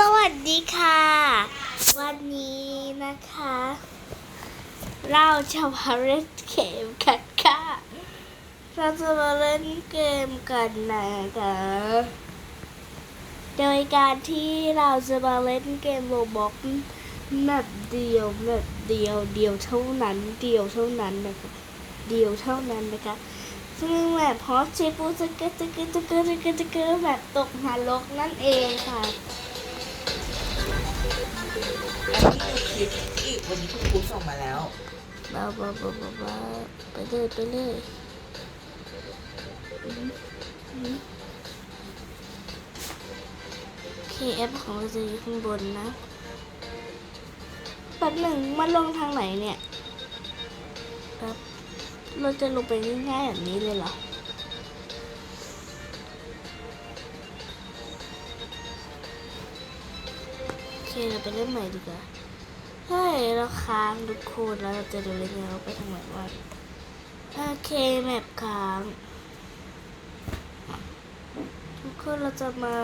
สวัสดีค่ะ วันนี้นะคะ เราจะมาเล่นเกมกันค่ะ เราจะมาเล่นเกมกันนะคะโดยการที่เราจะมาเล่นเกมโรบอกแมปเดียวแมปเดียวเดียวเท่านั้น เดียวเท่านั้นนะคะเดียวเท่านั้นนะคะซึ่งแบบพอสเชฟูสเกตสเกตสเกตสเกตสเกตแบบตกนรกนั่นเองค่ะ อันนี้คือคลิปที่วันนี้คุณครูส่งมาแล้วบ้าบ้าบ้าบ้าบ้าไปเลยไปเลยเคแอปของเราจะอยู่ข้างบนนะแป๊บหนึ่งมันลงทางไหนเนี่ยแป๊บเราจะลงไปง่ายๆแบบนี้เลยเหรอ เคเราไปเล่นใหม่ดีกว่าเฮ้ยเราค้างทุกคนแล้วเราจะดูเลยไงเราไปทางไหนวะโอเคแมปค้างทุกคนเราจะมา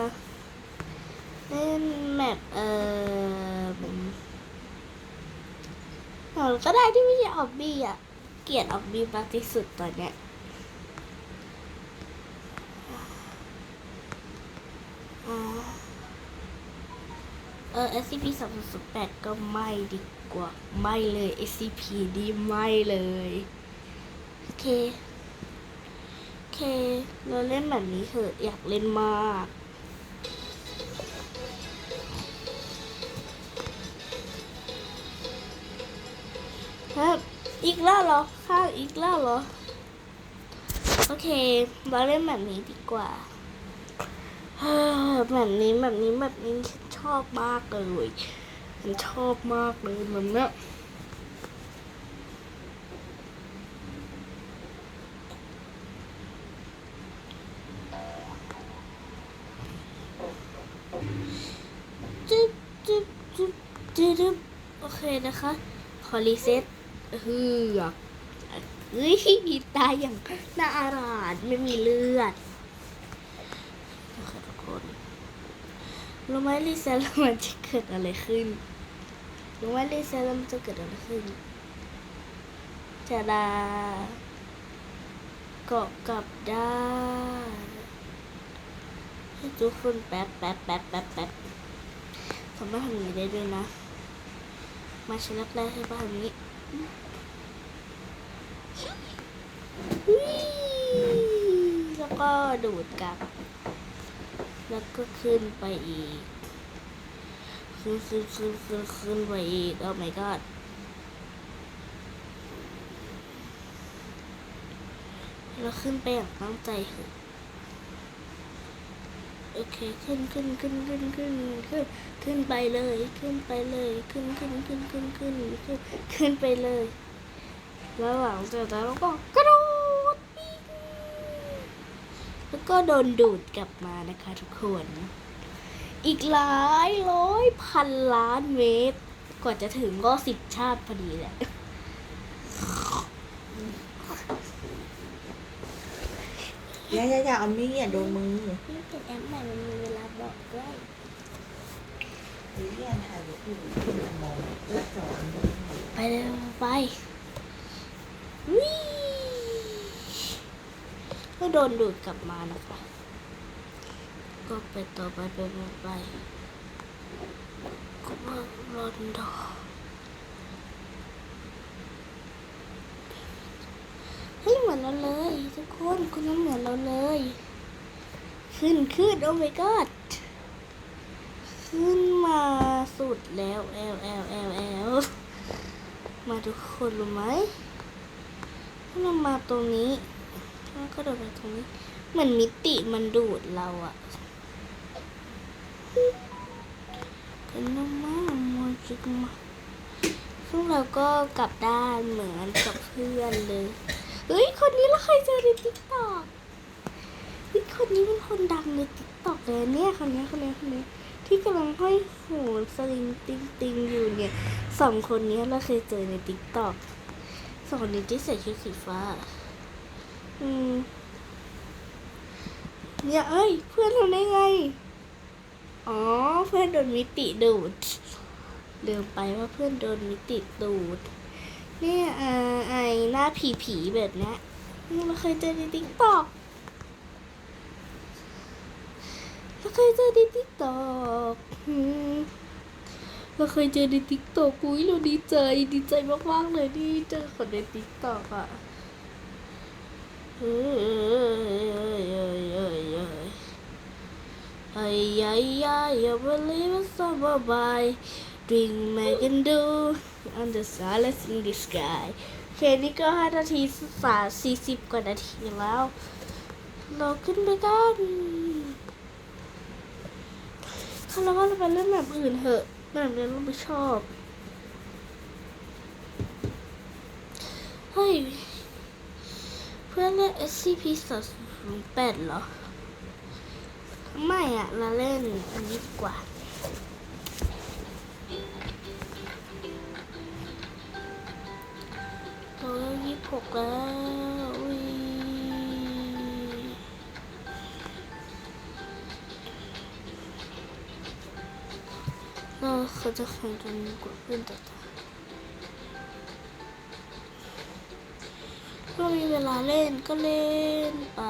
เล่นแมปเอ่อเราก็ได้ที่ไม่ใช่ออบบี้อะ เกลียดออบบี้มากที่สุดตอนเนี้ยอ๋อ เออ SCP สองศูนย์แปดก็ไม่ดีกว่า ไม่เลย SCP นี่ไม่เลย โอเค โอเค เราเล่นแบบนี้เถอะ อยากเล่นมากครับอีกแล้วเหรอ ข้างอีกแล้วเหรอ โอเคเราเล่นแบบนี้ดีกว่า แบบนี้แบบนี้แบบนี้ฉันชอบมากเลยฉันชอบมากเลยมันเนี้ยจึ๊บจึ๊บจึ๊บจึ๊บบโอเคนะคะ ขอรีเซ็ตเฮือกเฮ้ยตายอย่างน่าอาราดไม่มีเลือด นะคะทุกคน รู้ไหมรีเซ็ตแล้วมันจะเกิดอะไรขึ้นรู้ไหมรีเซ็ตแล้วมันจะเกิดอะไรขึ้นจะดาเกาะกับได้ให้ทุกคนแป๊บแป๊บแป๊บแป๊บแป๊บสามารถทำอย่างนี้ได้ด้วยนะ มาชิ้แรกให้ป้าทำอย่างนี้แล้วก็ดูดกลับ แล้วก็ขึ้นไปอีก ขึ้นขึ้นขึ้นขึ้นขึ้นไปอีก โอ้ my god แล้วขึ้นไปอย่างตั้งใจเถอะโอเค ขึ้นขึ้นขึ้นขึ้นขึ้นขึ้นขึ้นไปเลย ขึ้นไปเลย ขึ้นขึ้นขึ้นขึ้นขึ้นขึ้นขึ้นไปเลย แล้วหลังจากนั้นเราก็กระโดด ก็โดนดูดกลับมานะคะทุกคน อีกหลายร้อยพันล้านเมตร กว่าจะถึงก็สิบชาติพอดีแหละอย่าอย่าอย่าเอามีดอย่าโดนมือนี่เป็นแอปใหม่มันมีเวลาบอกด้วยหรือเรียนถ่ายรูปอยู่คุณมองและสอนไปเลยไปวิ ก็โดนดูดกลับมานะคะ ก็ไปต่อไปไปไปไปก็ว่ารอนดอเฮ้ยเหมือนเราเลยทุกคนคนนั้นเหมือนเราเลย ขึ้นขึ้นโอ้ my god ขึ้นมาสุดแล้วแอลแอลแอลแอลมาทุกคนรู้ไหมถ้าเรามาตรงนี้ แล้วก็โดดไปตรงนี้เหมือนมิติมันดูดเราอะกันน้ำมาโมจิกมาซึ่งเราก็กลับด้านเหมือนกับเพื่อนเลยเฮ้ยคนนี้เราเคยเจอในติ๊กต็อกเฮ้ยคนนี้เป็นคนดังในติ๊กต็อกเลยเนี่ยคนนี้คนนี้คนนี้ที่กำลังห้อยหูสลิงติงติงอยู่เนี่ยสองคนนี้เราเคยเจอในติ๊กต็อกสองคนนี้ที่ใส่ชุดสีฟ้า อืม เนี่ยเอ้ย เพื่อนทำได้ไง อ๋อ เพื่อนโดนมิติดูดลืมไปว่าเพื่อนโดนมิติดูดเนี่ยอไอหน้าผีผีแบบนี้เราเคยเจอในติ๊กต็อกเราเคยเจอในติ๊กต็อกเราเคยเจอในติ๊กต็อกอุ้ยเราดีใจดีใจมากๆเลยที่เจอคนในติ๊กต็อกอะเอ้ยเอ้ยเอ้ย เอ้ยเอ้ย Ay, ay, ay, I believe in summer by Drink make and do on the silence in the sky เพลงนี้ก็ห้านาทีสามสี่สิบกว่านาทีแล้ว เราขึ้นไปกันถ้าเราว่าเราไปเล่นแบบอื่นเถอะแบบนี้เราไม่ชอบ เฮ้ย เพื่อนเล่น SCP 3 0 8เหรอ ไม่อะเราเล่นอันนี้ดีกว่าเรายี่สิบหกแล้วอุ๊ยเราเขาจะแข่งกันกว่าเพื่อนต่อๆเรามีเวลาเล่นก็เล่นป่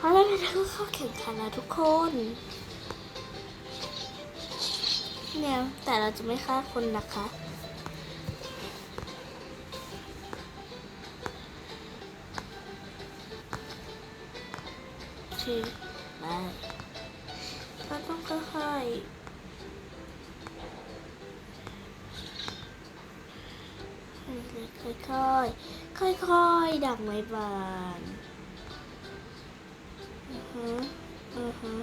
เอาแล้วเราก็เข้าแข่งขันแล้วทุกคนเนี่ยแต่เราจะไม่ฆ่าคนนะคะโอเคได้เราต้องค่อยค่อยๆ ค่อยๆ ดักไม้บาน ฮะอือฮะ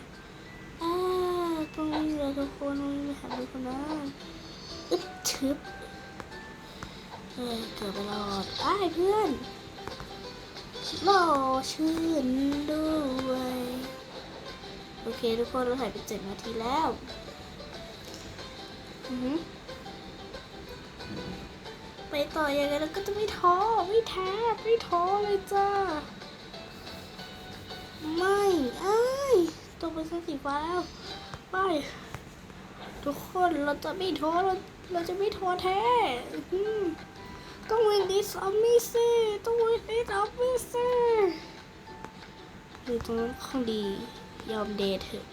อ่าตรงนี้เลยทุกคนตรงนี้เลยค่ะทุกคนนะอึ๊บชึบเฮ้ยเกือบไปรอดอ้ายเพื่อนหล่อชื่นด้วยโอเคทุกคนเราถ่ายไปเจ็ดนาทีแล้วอือหือไปต่อยังไงเราก็จะไม่ท้อไม่แท้ไม่ท้อเลยจ้า ไม่ไอ้ยตรงไปเส้นสีฟ้าแล้ว ไป ทุกคนเราจะไม่ท้อเราเราจะไม่ท้อแท้ต้องวินดิสอมมี่สิต้องวินดิสอมมี่สิอยู่ตรงนั้นคงดียอมเดทเถอะ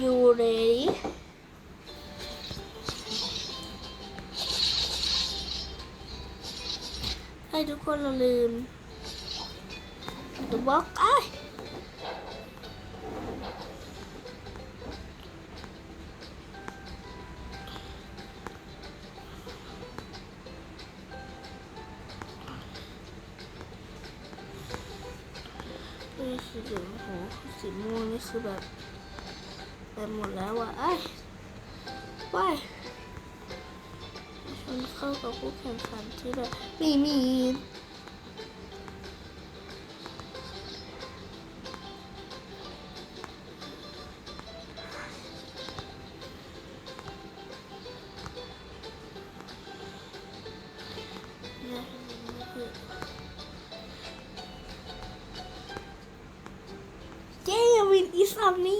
อายุ ready ให้ทุกคนเราลืมดูบล็อกไอ้ายนี่สีเหลืองโหสีม่วงนี่คือแบบ ไปหมดแล้วอะไอ้ไปมันเข้ากับผู้แข่งขันที่แบบมีมีเย้วินอีซัมนี่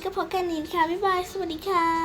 นี้ก็พอแค่นี้ค่ะ บ๊ายบาย สวัสดีค่ะ